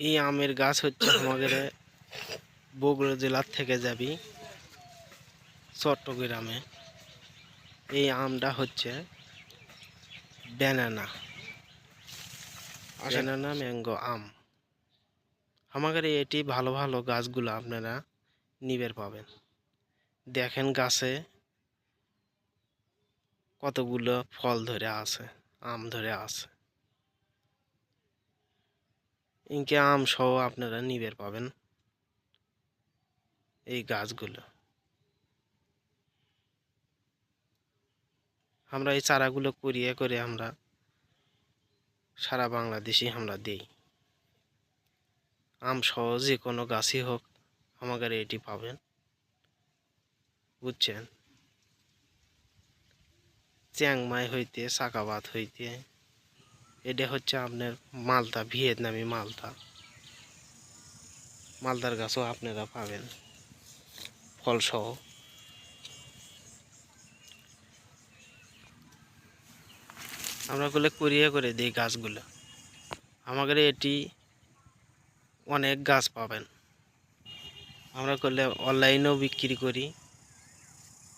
এই আমের গাছ হচ্ছে আমাদের বগুড়া জেলার থেকে যাবি চট্টগ্রামে। এই আমটা হচ্ছে ব্যানানা। ব্যানানা, ম্যাঙ্গো আম। আমাদের এটি ভালো ভালো গাছগুলো আপনারা নিবের পাবেন। দেখেন গাছে কতগুলো ফল ধরে আছে, আম ধরে আছে। ইনকে আম সহ আপনারা নিবের পাবেন এই গাছগুলো। আমরা এই চারাগুলো কুড়িয়ে করে আমরা সারা বাংলাদেশে আমরা দিই। আম সহ যে কোনো গাছই হোক, আমাদের এটি পাবেন। বুঝছেন? চ্যাংমাই হইতে সাকাবাত হইতে এটা হচ্ছে আপনার মালটা ভিয়েতনামি মালটা মালদার গাছও আপনারা পাবেন, ফলসহ। আমরা গুলো কুড়িয়ে করে দিই গাছগুলো। আমাদের এটি অনেক গাছ পাবেন। আমরা করলে অনলাইনেও বিক্রি করি,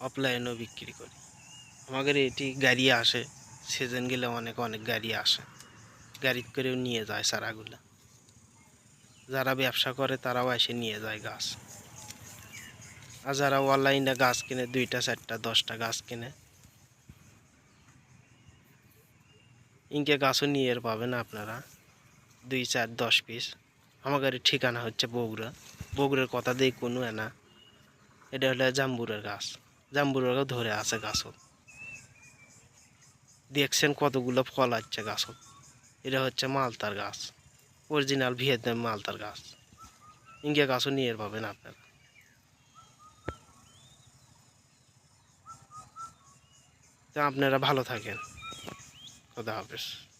অফলাইনেও বিক্রি করি। আমাদের এটি গাড়ি আসে। সিজন গেলে অনেক অনেক গাড়ি আসে। গাড়ি করেও নিয়ে যায় চারাগুলো যারা ব্যবসা করে তারাও এসে নিয়ে যায় গাছ। আর যারা অনলাইনে গাছ কিনে, দুইটা, চারটা, দশটা গাছ কিনে, ইনকে গাছও নিয়ে পাবেন আপনারা। দুই, চার, দশ পিস। আমাদের ঠিকানা হচ্ছে বগুড়া। বগুড়ার কথা দিয়ে কোনো না এটা হলো জাম্বুরের গাছ। জাম্বুরের ধরে আছে গাছও। দেখছেন কতগুলো ফল আছে গাছ এটা হচ্ছে মালতার গাছ। অরিজিনাল ভিয়েতনাম মালতার গাছ। ইঙ্গে গাছও নিয়ে পাবেন আপনারা। তা আপনারা ভালো থাকেন। খোদা হাফেজ।